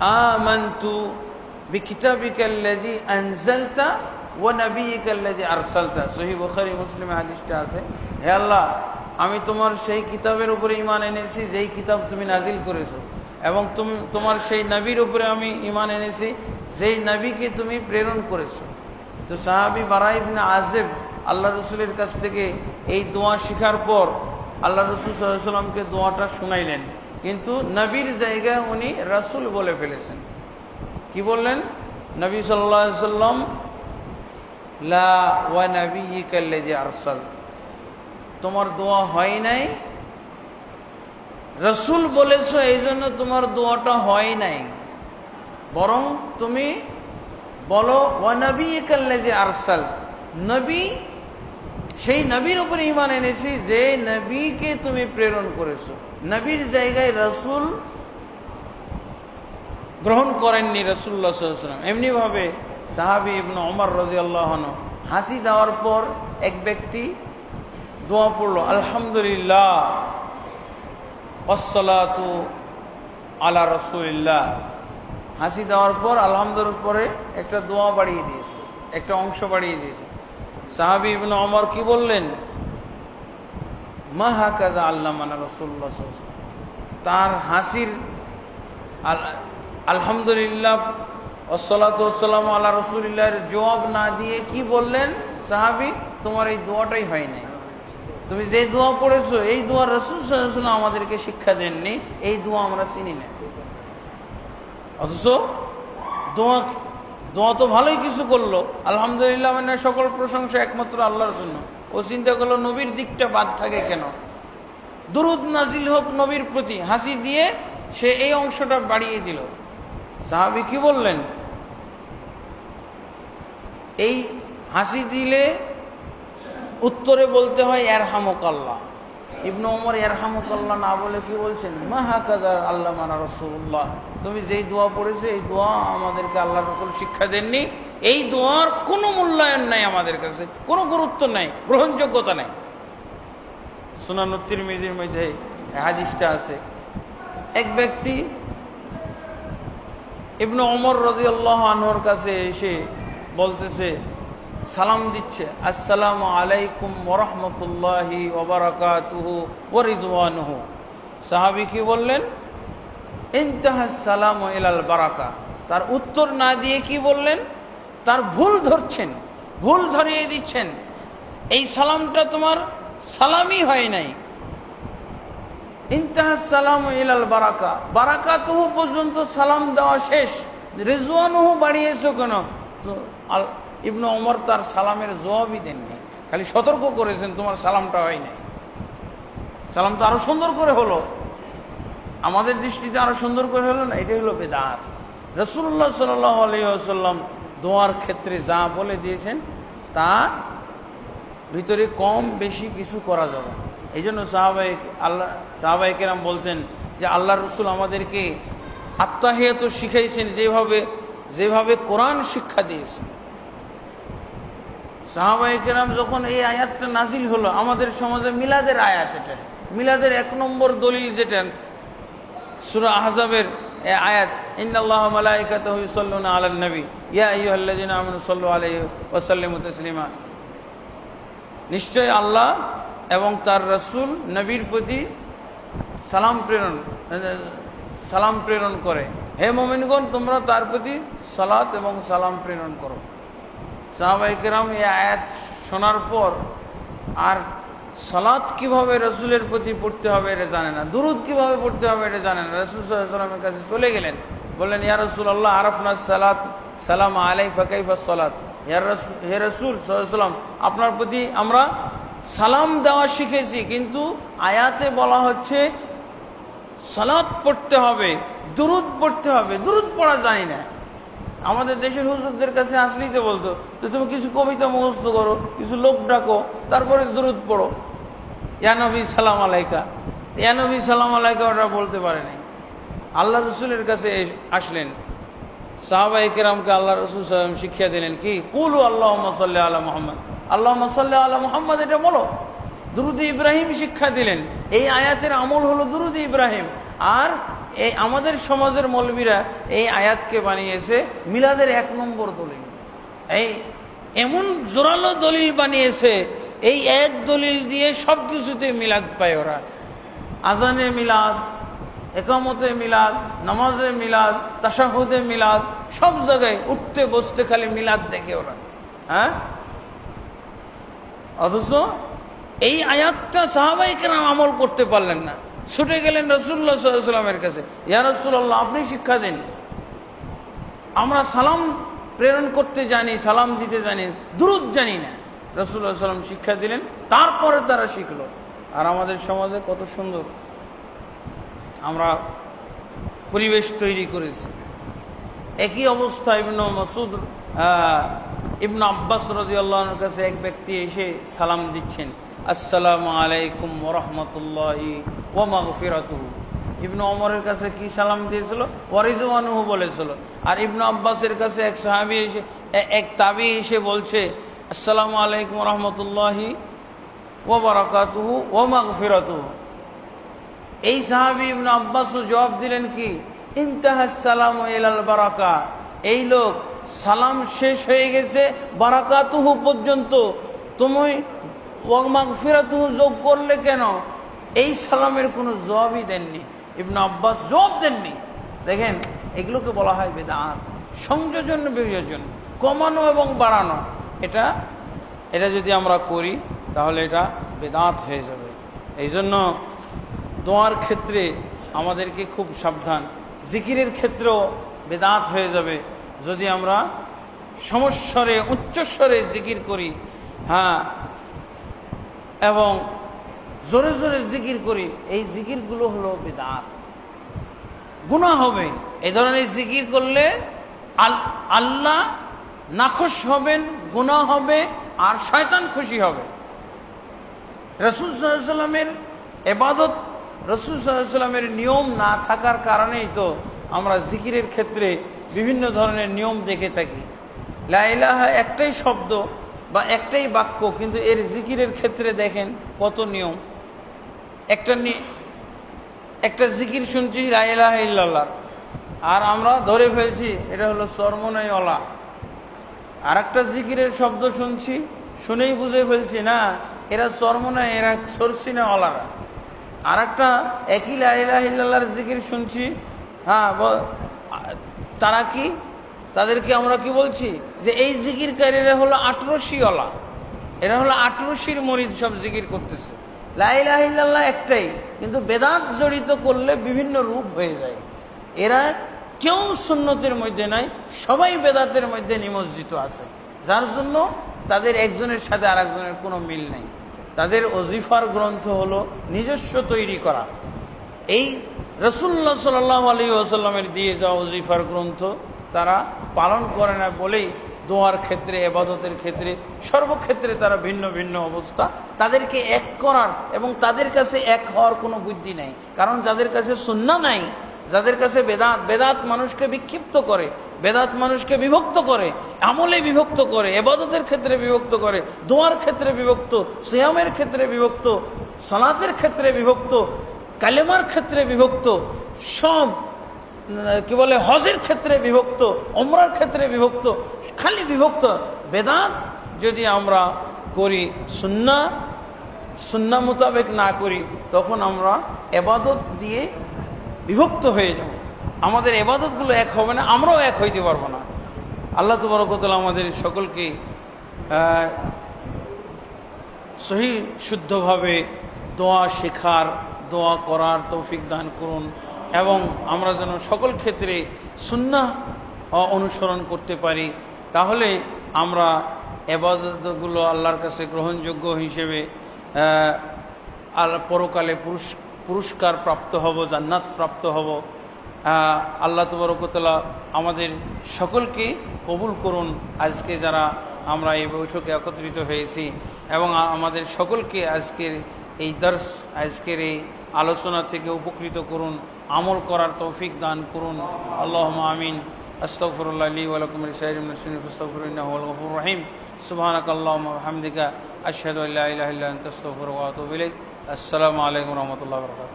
আমান্তু বিকিতাবিকাল্লাজি আনজালতা ওয়া নাবিয়িকাল্লাজি আরসালতা। সহিহ বুখারী মুসলিমে হাদিসটা আছে, হে আল্লাহ, আমি তোমার সেই কিতাবের উপরে ঈমান এনেছি, যেই কিতাব তুমি নাজিল করেছ। এবং তুমি, তোমার সেই নবীর উপরে আমি ঈমান এনেছি, যেই নবীকে তুমি প্রেরণ করেছ। তো সাহাবি বারাই ইবনে আজেব আল্লাহ রসুলের কাছ থেকে এই দোয়া শিখার পর আল্লাহ রসুল সাল্লামকে দোয়াটা শুনাইলেন। কিন্তু নবীর জায়গায় উনি রসুল বলে ফেলেছেন। কি বললেন? নবী সাল্লাম লা আরসাল। তোমার দোয়া হয় নাই? রসুল বলেছ এই জন্য তোমার দোয়াটা হয় নাই। বরং তুমি বলো ওয়ানবী কাল্লেজি আরসাল। নবী সেই নবীর উপরে ইমান এনেছি, যে নবীকে তুমি প্রেরণ করেছ। নবীর জায়গায় রসুল গ্রহণ করেননি রসুল্লাহ সাল্লাম এমনি ভাবে সাহাবি ইবন অমর রাজি আল্লাহ হাসি দেওয়ার পর এক ব্যক্তি দোয়া পড়ল, আলহামদুলিল্লাহ অসলাতু আলা রসুলিল্লাহ। হাসি দেওয়ার পর আলহামদুল পরে একটা দোয়া বাড়িয়ে দিয়েছে, একটা অংশ বাড়িয়ে দিয়েছে। সাহাবি ইবন অমর কি বললেন? আল্লাহ মানা রসুল্লাহ তার হাসির আলহামদুলিল্লাহ আল্লাহ জবাব না দিয়ে কি বললেন? সাহাবি, তোমার এই দোয়াটাই হয় নাই। তুমি যে দোয়া পড়েছো, এই দোয়া রসুল আমাদেরকে শিক্ষা দেননি। এই দোয়া আমরা চিনি না। অথচ দোয়া দোয়া তো ভালোই কিছু করল। আলহামদুলিল্লাহ মানে সকল প্রশংসা একমাত্র আল্লাহর জন্য। ও চিন্তা করল, নবীর দিকটা বাদ থাকে কেন? দুরুদ নাজিল হোক নবীর প্রতি, হাসি দিয়ে সে এই অংশটা বাড়িয়ে দিল। সাহাবি কি বললেন? এই হাসি দিলে উত্তরে বলতে হয় এরহামকাল্লাহ ইবনু ওমর না বলে কি বলছেন? মাহা কাজার আল্লাহ মানা রসুল্লাহ তুমি যেই দোয়া পড়েছো, এই দোয়া আমাদেরকে আল্লাহ রসুল শিক্ষা দেননি। এই দোয়ার কোনো মূল্যায়ন নাই আমাদের কাছে, কোনো গুরুত্ব নাই, গ্রহণযোগ্যতা নাই। সোনানুত্তির মিজির মধ্যে হাদিসটা আছে। এক ব্যক্তি ইবনু ওমর রাজি আল্লাহ আনোর কাছে এসে বলতেছে সালাম দিচ্ছে, আসসালাম আলাইকুম ওরহমতুল্লাহি ওবরাকাতুহু ওরিদওয়ানুহু সাহাবি কি বললেন? ইন্তাহা সালাম ইলাল বারাকা। তার উত্তর না দিয়ে কি বললেন? তার ভুল ধরছেন, ভুল ধরিয়ে দিচ্ছেন। এই সালামটা তোমার সালামই হয় নাই। ইন্তাহা সালাম ইলাল বারাকা। বারাকাতুহু পর্যন্ত সালাম দেওয়া শেষ। রেজওয়ানুহু বাড়িয়েছো কেন? ইবনু অমর তার সালামের জবাবই দেননি। খালি সতর্ক করেছেন, তোমার সালামটা হয় নাই। সালাম তো আরও সুন্দর করে হলো। আমাদের দৃষ্টিতে আরও সুন্দর করে হলো না? এটাই হলো বেদাত। রসুল্লাহ সাল্লাহ আলাইসাল্লাম দোয়ার ক্ষেত্রে যা বলে দিয়েছেন, তা ভিতরে কম বেশি কিছু করা যাবে এই জন্য সাহাবাই আল্লাহ সাহাবাই কেরাম বলতেন যে আল্লাহ রসুল আমাদেরকে আত্মাহিয়াত শিখাইছেন যেভাবে যেভাবে কোরআন শিক্ষা দিয়েছেন। সাহাবাই কেরাম যখন এই আয়াতটা নাজিল হলো, আমাদের সমাজে মিলাদের আয়াত এটা। মিলাদের এক নম্বর দলিল যেটা সুরা আহজাবের আয়াত, ইন্নাল্লাহ মালাইকাতাহু ইউসাল্লুনা আলান নবী। ইয়া আইয়ুহাল্লাযিনা আমানু সাল্লু আলাইহি ওয়া সাল্লিমু তাসলিমা। নিশ্চয় আল্লাহ এবং তার রাসূল নবীর প্রতি সালাম প্রেরণ সালাম প্রেরণ করে। হে মোমিনগণ, তোমরা তার প্রতি সালাত এবং সালাম প্রেরণ করো। সাহাবাই কেরাম এই আয়াত শোনার পর, আর সালাত কীভাবে রসুলের প্রতি পড়তে হবে এটা জানে না। দুরুদ কীভাবে পড়তে হবে এটা জানে না। রসুল সাল্লামের কাছে চলে গেলেন। বললেন, ইয়া রসুল আল্লাহ আরফনা সালাত, সালাম আলাই ফাকাইফা সালাত? হে রসুল সাল্লাম আপনার প্রতি আমরা সালাম দেওয়া শিখেছি, কিন্তু আয়াতে বলা হচ্ছে, সালাত পড়তে হবে, দুরুদ পড়তে হবে। দুরুদ পড়া জানি না। আমাদের দেশের হুজুরদের কাছে আসলেই তো বলতো, তো তুমি কিছু কবিতা মুখস্থ করো, কিছু লোক ডাকো, তারপরে দূরত পড়ো। ইয়ানবী সালাম আলাইকা। ইয়ানবী সালাম আলাইকা, ওরা বলতে পারে নাই। আল্লাহ রসুলের কাছে আসলেন। সাহাবাই কেরামকে আল্লাহ রসুল সাল্লাম শিক্ষা দিলেন কি, কুলু আল্লাহ সাল্লাহ আল্লাহ মোহাম্মদ। আল্লাহ সাল্লাহ আল্লাহ মোহাম্মদ এটা বলো। দুরুদ ইব্রাহিম শিক্ষা দিলেন। এই আয়াতের আমল হলো দুরুদ ইব্রাহিম আর এই আমাদের সমাজের মৌলবীরা এই আয়াতকে বানিয়েছে মিলাদের এক নম্বর দলিল। এই এমন জোরালো দলিল বানিয়েছে, এই এক দলিল দিয়ে সব কিছুতে মিলাদ পায় ওরা। আজানে মিলাদ একামতে মিলাদ নামাজে মিলাদ তাসাহুদে মিলাদ, সব জায়গায় উঠতে বসতে খালি মিলাদ দেখে ওরা। হ্যাঁ? অথচ এই আয়াতটা সাহাবাই কেন আমল করতে পারলেন না। ছুটে গেলেন রসুল্লাহ সাল্লামের কাছে। ইয়া রসুল্লাহ আপনি শিক্ষা দিন। আমরা সালাম প্রেরণ করতে জানি, সালাম দিতে জানি দূরত জানি না। রসুল্লাহ সাল্লাম শিক্ষা দিলেন, তারপরে তারা শিখলো। আর আমাদের সমাজে কত সুন্দর। আমরা পরিবেশ তৈরি করেছি। একই অবস্থা ইবন মাসুদ ইবন আব্বাস রদি আল্লাহর কাছে এক ব্যক্তি এসে সালাম দিচ্ছেন। আসসালামু আলাইকুম ওরহমতুল্লাহ ও মাগফিরাতুহু। ইবনু অমরের কাছে কি সালাম দিয়েছিল? ওয়ারিজওয়ানুহু বলেছিল। আর ইবনু আব্বাসের কাছে এক সাহাবি এসে, এক তাবি এসে বলছে, আসসালামু আলাইকুম রহমতুল্লাহি ও বারাকাতুহু ও মাগফিরাতুহু। এই সাহাবি ইবনু আব্বাস জবাব দিলেন কি? ইন্তাহাস সালাম ইলাল বারাকা। এই লোক, সালাম শেষ হয়ে গেছে বারাকাতুহু পর্যন্ত। তুমি ওয়াগমাগফিরাতুহু যোগ করলে কেন? এই সালামের কোনো জবাবই দেননি। ইবনু আব্বাস জবাব দেননি। দেখেন, এগুলোকে বলা হয় বেদাত। সংযোজন, বিয়োজন। কমানো এবং বাড়ানো। এটা এটা যদি আমরা করি, তাহলে এটা বেদাত হয়ে যাবে। এই জন্য দোয়ার ক্ষেত্রে আমাদেরকে খুব সাবধান। জিকিরের ক্ষেত্রেও বেদাত হয়ে যাবে। যদি আমরা সমস্বরে, উচ্চস্বরে জিকির করি হ্যাঁ এবং জোরে জোরে জিকির করি। এই জিকিরগুলো হলো বেদাত। গুণা হবে। এই ধরনের জিকির করলে আল্লাহ নাখোশ হবেন গুণা হবে, আর শয়তান খুশি হবে। রসুল সাল্লামের এবাদত, রসুল সাল্লামের নিয়ম না থাকার কারণেই তো আমরা জিকিরের ক্ষেত্রে বিভিন্ন ধরনের নিয়ম দেখে থাকি। লাইলাহা একটাই শব্দ বা একটাই বাক্য, কিন্তু এর জিকিরের ক্ষেত্রে দেখেন কত নিয়ম। একটা একটা জিকির শুনছি লাইলাহ ইল্লাল্লাহ। আর আমরা ধরে ফেলছি, এটা হলো সর্বনয় অলা আর একটা জিকিরের শব্দ শুনছি, শুনেই বুঝে ফেলছি, না, এরা চর্মনা এরা সরছি না অলারা আর একটা একই লাইলাহিল্লাহর জিকির শুনছি হ্যাঁ তারা কি? তাদেরকে আমরা কি বলছি? যে এই জিকিরকারীরা হলো আটরশি অলা এরা হলো আটরশির মরিদ সব জিকির করতেছে। লাইলাহিল্লাহ একটাই, কিন্তু বেদাত জড়িত করলে বিভিন্ন রূপ হয়ে যায়। এরা কেউ সুন্নতের মধ্যে নাই, সবাই বেদাতের মধ্যে নিমজ্জিত আছে। যার জন্য তাদের একজনের সাথে আর একজনের কোনো মিল নেই। তাদের অজিফার গ্রন্থ হলো নিজস্ব তৈরি করা। এই রসুল্লাহ সাল্লাহ আলী আসাল্লামের দিয়ে যাওয়া অজিফার গ্রন্থ তারা পালন করে না বলেই দোয়ার ক্ষেত্রে, এবাদতের ক্ষেত্রে, সর্বক্ষেত্রে তারা ভিন্ন ভিন্ন অবস্থা। তাদেরকে এক করার এবং তাদের কাছে এক হওয়ার কোনো বুদ্ধি নাই। কারণ যাদের কাছে সুন্না নাই, যাদের কাছে বেদাত বেদাত মানুষকে বিক্ষিপ্ত করে, বেদাত মানুষকে বিভক্ত করে, আমলে বিভক্ত করে, এবাদতের ক্ষেত্রে বিভক্ত করে, দোয়ার ক্ষেত্রে বিভক্ত, সিয়ামের ক্ষেত্রে বিভক্ত, সলাতের ক্ষেত্রে বিভক্ত, কালেমার ক্ষেত্রে বিভক্ত, সব কি বলে, হজের ক্ষেত্রে বিভক্ত অমরার ক্ষেত্রে বিভক্ত, খালি বিভক্ত। বেদাত যদি আমরা করি সুন্না সুন্না মোতাবেক না করি, তখন আমরা এবাদত দিয়ে বিভক্ত হয়ে যাব। আমাদের এবাদতগুলো এক হবে না, আমরাও এক হইতে পারব না। আল্লাহ তবরকতলা আমাদের সকলকে সহি শুদ্ধভাবে দোয়া শেখার, দোয়া করার তৌফিক দান করুন। এবং আমরা যেন সকল ক্ষেত্রে সুন্না অনুসরণ করতে পারি, তাহলে আমরা এবাদতগুলো আল্লাহর কাছে গ্রহণযোগ্য হিসেবে পরকালে পুরস্কার প্রাপ্ত হব, জান্নাত প্রাপ্ত হব। আল্লাহ তবরকতলা আমাদের সকলকে কবুল করুন। আজকে যারা আমরা এই বৈঠকে একত্রিত হয়েছি এবং আমাদের সকলকে আজকের এই দর্শ আজকের এই আলোচনা থেকে উপকৃত করুন, আমল করার তৌফিক দান করুন। আল্লাহ আমিন। আস্তফরুল্লাহ আলী ওয়ালাকুম রহিম রহিম। সুবহানাক আল্লাহুম্মা ওয়া বিহামদিকা। আশহাদু আল্লা ইলাহা ইল্লা আনতা, আস্তাগফিরুকা ওয়া আতুবু ইলাইক। আসসালামু আলাইকুম রাহমাতুল্লাহি বারাকাতুহু।